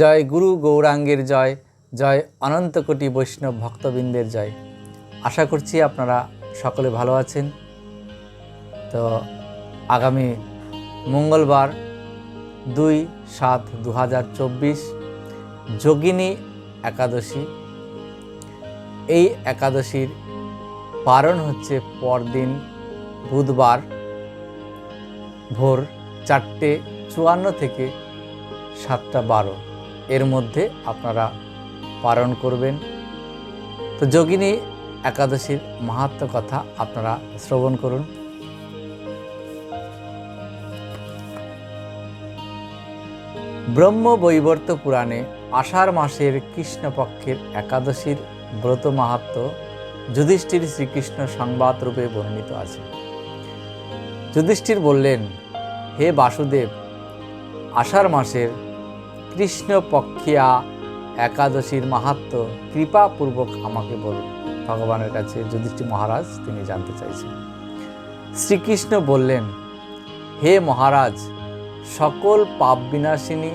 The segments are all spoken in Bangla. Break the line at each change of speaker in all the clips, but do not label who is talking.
জয় গুরু গৌরাঙ্গের জয় জয় অনন্তকোটি বৈষ্ণব ভক্তবৃন্দের জয় আশা করছি আপনারা সকলে ভালো আছেন তো আগামী মঙ্গলবার দুই সাত দু হাজার চব্বিশ যোগিনী একাদশী এই একাদশীর পারণ হচ্ছে পরদিন বুধবার ভোর চারটে চুয়ান্ন থেকে সাতটা বারো এর মধ্যে আপনারা পালন করবেন তো যোগিনী একাদশীর মাহাত্ম কথা আপনারা শ্রবণ করুন ব্রহ্ম বৈবর্ত পুরাণে আষাঢ় মাসের কৃষ্ণপক্ষের একাদশীর ব্রত মাহাত্ম যুধিষ্ঠির শ্রীকৃষ্ণ সংবাদ রূপে বর্ণিত আছে যুধিষ্ঠির বললেন হে বাসুদেব আষাঢ় মাসের কৃষ্ণপক্ষিয়া একাদশীর মাহাত্ম কৃপাপূর্বক আমাকে বলুন ভগবানের কাছে যুধিষ্ঠির মহারাজ তিনি জানতে চাইছেন শ্রীকৃষ্ণ বললেন হে মহারাজ সকল পাপ বিনাশিনী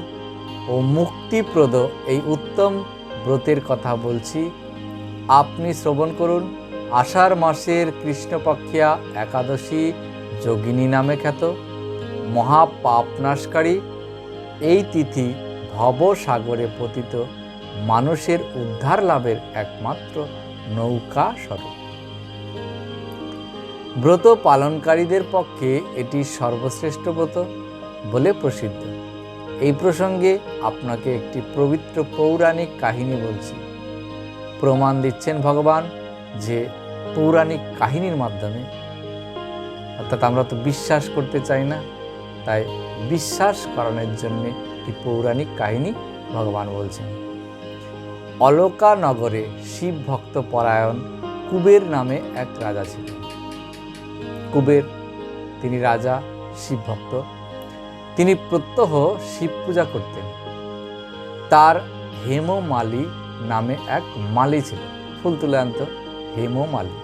ও মুক্তিপ্রদ এই উত্তম ব্রতের কথা বলছি আপনি শ্রবণ করুন আষাঢ় মাসের কৃষ্ণপক্ষিয়া একাদশী যোগিনী নামে খ্যাত মহাপাপনাশকারী এই তিথি ভব সাগরে পতিত মানুষের উদ্ধার লাভের একমাত্র নৌকা স্বরূপ ব্রত পালনকারীদের পক্ষে এটি সর্বশ্রেষ্ঠ ব্রত বলে প্রসিদ্ধ এই প্রসঙ্গে আপনাকে একটি পবিত্র পৌরাণিক কাহিনী বলছি প্রমাণ দিচ্ছেন ভগবান যে পৌরাণিক কাহিনীর মাধ্যমে অর্থাৎ আমরা তো বিশ্বাস করতে চাই না তাই বিশ্বাস করানোর জন্যে একটি পৌরাণিক কাহিনী ভগবান বলছেন অলকা নগরে শিব ভক্ত পরায়ণ কুবের নামে এক রাজা ছিলেন কুবের তিনি রাজা শিব ভক্ত তিনি প্রত্যহ শিব পূজা করতেন তার হেমমালি নামে এক মালি ছিল ফুল তুলে আনত হেমমালি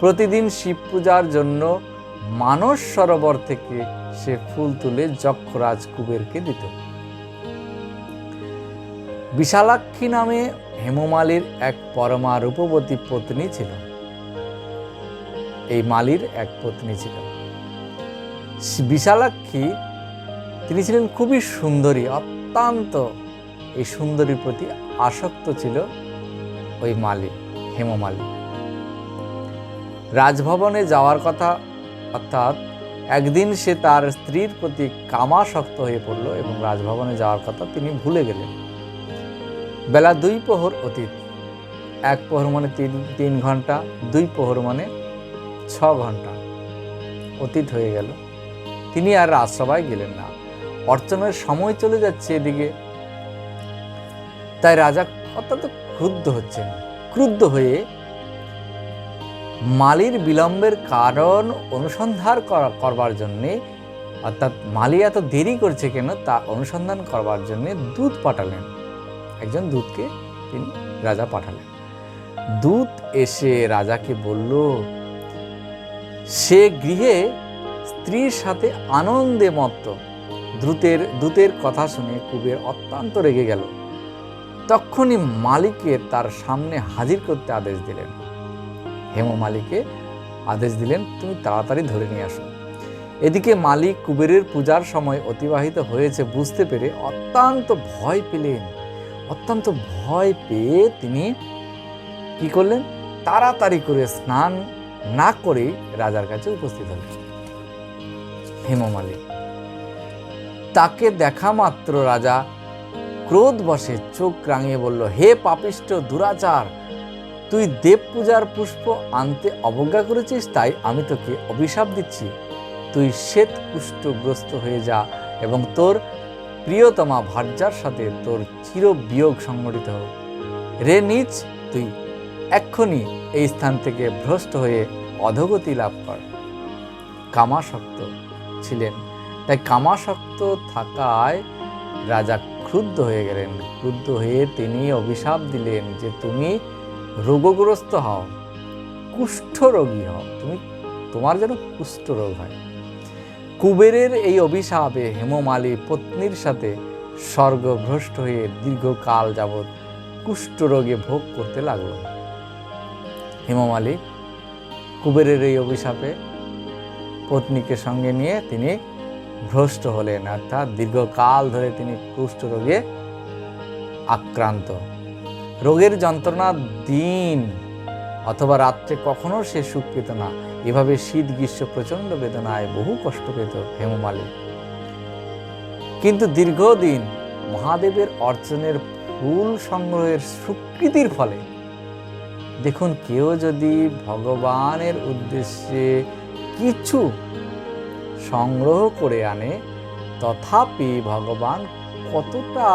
প্রতিদিন শিব পূজার জন্য মানস সরোবর থেকে সে ফুল তুলে যক্ষরাজ কুবেরকে দিত বিশালাক্ষী নামে হেমমালির এক পরমা রূপবতী পত্নী ছিল এই মালির এক পত্নী ছিল বিশালাক্ষী তিনি ছিলেন খুবই সুন্দরী অত্যন্ত এই সুন্দরীর প্রতি আসক্ত ছিল ওই মালি হেমমালি রাজভবনে যাওয়ার কথা অর্থাৎ একদিন সে তার স্ত্রীর প্রতি শক্ত হয়ে পড়ল এবং রাজভবনে যাওয়ার কথা তিনি ভুলে গেলেন বেলা দুই প্রহর অতীত এক প্রহর মানে তিন তিন ঘন্টা দুই প্রহর মানে ছ ঘন্টা অতীত হয়ে গেল তিনি আর রাজসভায় গেলেন না অর্চনের সময় চলে যাচ্ছে এদিকে তাই রাজা অত্যন্ত ক্রুদ্ধ হচ্ছেন ক্রুদ্ধ হয়ে মালির বিলম্বের কারণ অনুসন্ধান করবার জন্যে অর্থাৎ মালি এত দেরি করছে কেন তা অনুসন্ধান করবার জন্যে দুধ পাঠালেন একজন দূতকে তিনি রাজা পাঠালেন দূত এসে রাজাকে বলল সে গৃহে স্ত্রীর সাথে আনন্দে মত্ত দ্রুতের দূতের কথা শুনে কুবের অত্যন্ত রেগে গেল তখনই মালিককে তার সামনে হাজির করতে আদেশ দিলেন হেম মালিকে আদেশ দিলেন তুমি তাড়াতাড়ি ধরে নিয়ে আসো এদিকে মালিক কুবেরের পূজার সময় অতিবাহিত হয়েছে বুঝতে পেরে অত্যন্ত ভয় পেলেন অত্যন্ত ভয় পেয়ে তিনি কি করলেন তাড়াতাড়ি করে স্নান না করে রাজার কাছে উপস্থিত হলেন হেমমালিক তাকে দেখা মাত্র রাজা ক্রোধ বসে চোখ রাঙিয়ে বলল হে পাপিষ্ট দুরাচার তুই দেব পূজার পুষ্প আনতে অবজ্ঞা করেছিস তাই আমি তোকে অভিশাপ দিচ্ছি তুই শ্বেত কুষ্ঠগ্রস্ত হয়ে যা এবং তোর প্রিয়তমা ভার্যার সাথে তোর চির বিয়োগ সংগঠিত হোক রে নিচ তুই এক্ষুনি এই স্থান থেকে ভ্রষ্ট হয়ে অধগতি লাভ কর কামাসক্ত ছিলেন তাই কামাসক্ত থাকায় রাজা ক্রুদ্ধ হয়ে গেলেন ক্রুদ্ধ হয়ে তিনি অভিশাপ দিলেন যে তুমি রোগগ্রস্ত হও কুষ্ঠরোগী হও তুমি তোমার যেন কুষ্ঠরোগ হয় কুবেরের এই অভিশাপে হেমমালী পত্নীর সাথে স্বর্গভ্রষ্ট হয়ে দীর্ঘকাল যাবৎ কুষ্ঠরোগে ভোগ করতে লাগল হেমমালী কুবেরের এই অভিশাপে পত্নীকে সঙ্গে নিয়ে তিনি ভ্রষ্ট হলেন অর্থাৎ দীর্ঘকাল ধরে তিনি কুষ্ঠরোগে আক্রান্ত রোগের যন্ত্রণা দিন অথবা রাত্রে কখনো সে সুখ পেত না এভাবে শীত গ্রীষ্ম প্রচণ্ড বেদনায় বহু কষ্ট পেত হেমমালে কিন্তু দীর্ঘদিন মহাদেবের অর্জনের ফুল সংগ্রহের স্বীকৃতির ফলে দেখুন কেউ যদি ভগবানের উদ্দেশ্যে কিছু সংগ্রহ করে আনে তথাপি ভগবান কতটা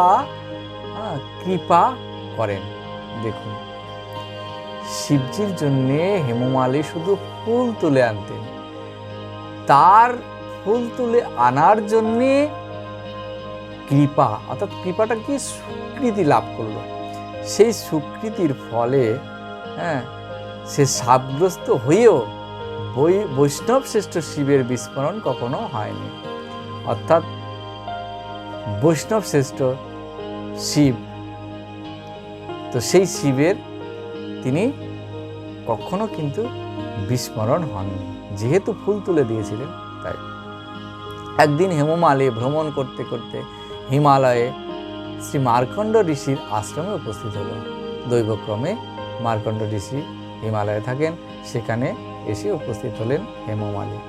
কৃপা করেন দেখুন শিবজির জন্যে হেমমালি শুধু ফুল তুলে আনতেন তার ফুল তুলে আনার জন্যে কৃপা অর্থাৎ কৃপাটা কি স্বীকৃতি লাভ করলো সেই স্বীকৃতির ফলে হ্যাঁ সে সাবগ্রস্ত হয়েও বৈ বৈষ্ণব শ্রেষ্ঠ শিবের বিস্ফোরণ কখনো হয়নি অর্থাৎ বৈষ্ণব শ্রেষ্ঠ শিব তো সেই শিবের তিনি কখনো কিন্তু বিস্মরণ হননি যেহেতু ফুল তুলে দিয়েছিলেন তাই একদিন হেমমালে ভ্রমণ করতে করতে হিমালয়ে শ্রী মার্কণ্ড ঋষির আশ্রমে উপস্থিত হল দৈবক্রমে মার্কণ্ড ঋষি হিমালয়ে থাকেন সেখানে এসে উপস্থিত হলেন হেমমালী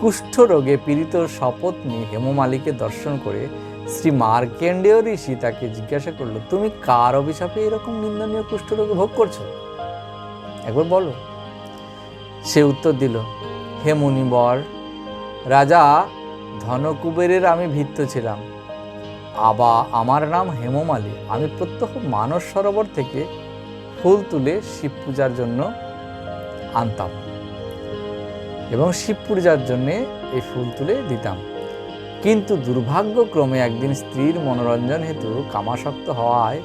কুষ্ঠ রোগে পীড়িত শপথনি হেমমালীকে দর্শন করে শ্রী মার্কেন্ডেয় ঋষি তাকে জিজ্ঞাসা করলো তুমি কার অভিশাপে এরকম নিন্দনীয় রোগে ভোগ করছো একবার বলো সে উত্তর দিল হে মুনিবর রাজা ধনকুবেরের আমি ভিত্ত ছিলাম আবা আমার নাম হেমমালী আমি প্রত্যহ মানস সরোবর থেকে ফুল তুলে শিব পূজার জন্য আনতাম এবং শিব পূজার জন্যে এই ফুল তুলে দিতাম কিন্তু দুর্ভাগ্যক্রমে একদিন স্ত্রীর মনোরঞ্জন হেতু কামাসক্ত হওয়ায়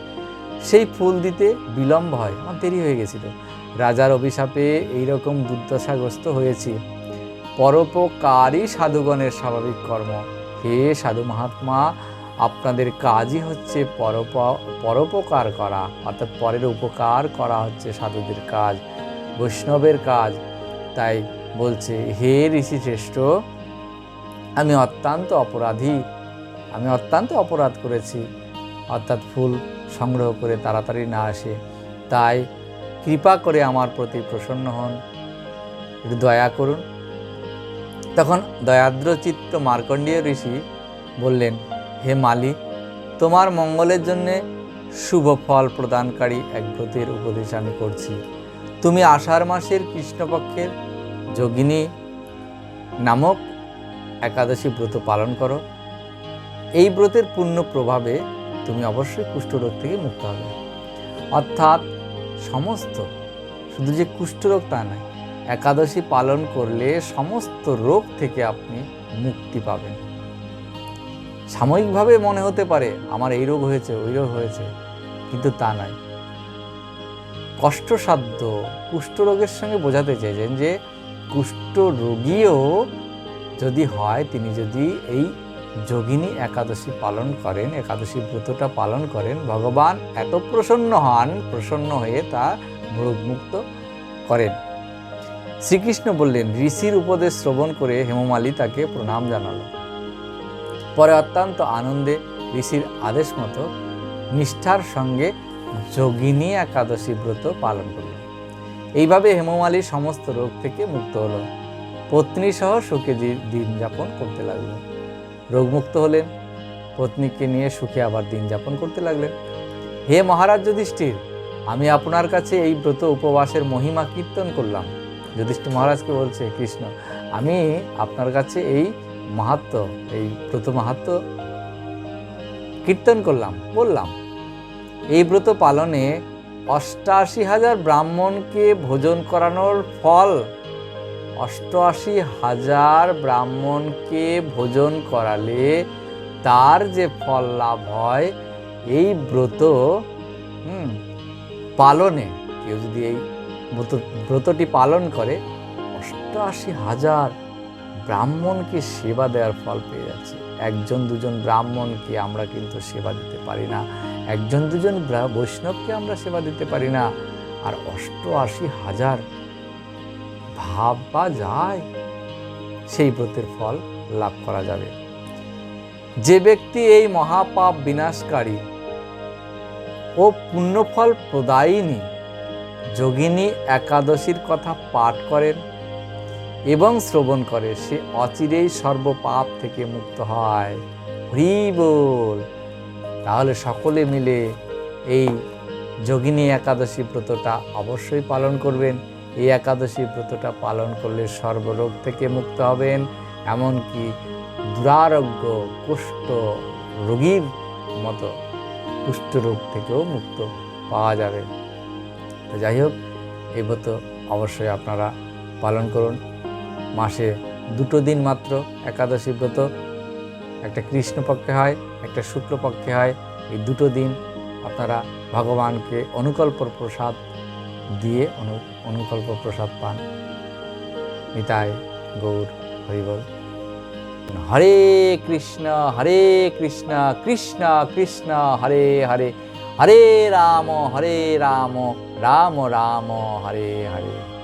সেই ফুল দিতে বিলম্ব হয় আমার দেরি হয়ে গেছিলো রাজার অভিশাপে এইরকম দুর্দশাগ্রস্ত হয়েছি পরোপকারই সাধুগণের স্বাভাবিক কর্ম হে সাধু মহাত্মা আপনাদের কাজই হচ্ছে পরপ পরোপকার করা অর্থাৎ পরের উপকার করা হচ্ছে সাধুদের কাজ বৈষ্ণবের কাজ তাই বলছে হে ঋষি শ্রেষ্ঠ আমি অত্যন্ত অপরাধী আমি অত্যন্ত অপরাধ করেছি অর্থাৎ ফুল সংগ্রহ করে তাড়াতাড়ি না আসে তাই কৃপা করে আমার প্রতি প্রসন্ন হন দয়া করুন তখন দয়াদ্রচিত্ত মার্কণ্ডীয় ঋষি বললেন হে মালিক তোমার মঙ্গলের জন্যে শুভ ফল প্রদানকারী এক ব্রতের উপদেশ আমি করছি তুমি আষাঢ় মাসের কৃষ্ণপক্ষের যোগিনী নামক একাদশী ব্রত পালন করো এই ব্রতের পূর্ণ প্রভাবে তুমি অবশ্যই কুষ্ঠরোগ থেকে মুক্ত হবে অর্থাৎ সমস্ত শুধু যে কুষ্ঠরোগ তা নয় একাদশী পালন করলে সমস্ত রোগ থেকে আপনি মুক্তি পাবেন সাময়িকভাবে মনে হতে পারে আমার এই রোগ হয়েছে ওই রোগ হয়েছে কিন্তু তা নয় কষ্টসাধ্য কুষ্ঠরোগের সঙ্গে বোঝাতে চাইছেন যে কুষ্ঠরোগীও যদি হয় তিনি যদি এই যোগিনী একাদশী পালন করেন একাদশী ব্রতটা পালন করেন ভগবান এত প্রসন্ন হন প্রসন্ন হয়ে তা মুক্ত করেন শ্রীকৃষ্ণ বললেন ঋষির উপদেশ শ্রবণ করে হেমমালী তাকে প্রণাম জানাল পরে অত্যন্ত আনন্দে ঋষির আদেশ মতো নিষ্ঠার সঙ্গে যোগিনী একাদশী ব্রত পালন করল এইভাবে হেমমালী সমস্ত রোগ থেকে মুক্ত হল পত্নী সহ সুখে দিন যাপন করতে লাগলো রোগমুক্ত হলেন পত্নীকে নিয়ে সুখে আবার দিন যাপন করতে লাগলেন হে মহারাজ যুধিষ্ঠির আমি আপনার কাছে এই ব্রত উপবাসের মহিমা কীর্তন করলাম যুধিষ্ঠির মহারাজকে বলছে কৃষ্ণ আমি আপনার কাছে এই মাহাত্ম এই ব্রত মাহাত্ম কীর্তন করলাম বললাম এই ব্রত পালনে অষ্টাশি হাজার ব্রাহ্মণকে ভোজন করানোর ফল অষ্টআশি হাজার ব্রাহ্মণকে ভোজন করালে তার যে ফল লাভ হয় এই ব্রত হুম পালনে কেউ যদি এই ব্রত ব্রতটি পালন করে অষ্টআশি হাজার ব্রাহ্মণকে সেবা দেওয়ার ফল পেয়ে যাচ্ছে একজন দুজন ব্রাহ্মণকে আমরা কিন্তু সেবা দিতে পারি না একজন দুজন বৈষ্ণবকে আমরা সেবা দিতে পারি না আর অষ্টআশি হাজার বা যায় সেই ব্রতের ফল লাভ করা যাবে যে ব্যক্তি এই মহাপাপ বিনাশকারী ও পুণ্যফল প্রদায়িনী যোগিনী একাদশীর কথা পাঠ করেন এবং শ্রবণ করে সে অচিরেই সর্বপাপ থেকে মুক্ত হয় হরি বল তাহলে সকলে মিলে এই যোগিনী একাদশী ব্রতটা অবশ্যই পালন করবেন এই একাদশী ব্রতটা পালন করলে সর্বরোগ থেকে মুক্ত হবেন এমনকি দুরারোগ্য কুষ্ঠ রোগীর মতো কুষ্ঠরোগ থেকেও মুক্ত পাওয়া যাবে তো যাই হোক এই ব্রত অবশ্যই আপনারা পালন করুন মাসে দুটো দিন মাত্র একাদশী ব্রত একটা কৃষ্ণপক্ষে হয় একটা শুক্লপক্ষে হয় এই দুটো দিন আপনারা ভগবানকে অনুকল্পর প্রসাদ দিয়ে অনু অনুকল্প প্রসাদ পান নিতায় গৌর হরিবল হরে কৃষ্ণ হরে কৃষ্ণ কৃষ্ণ কৃষ্ণ হরে হরে হরে রাম হরে রাম রাম রাম হরে হরে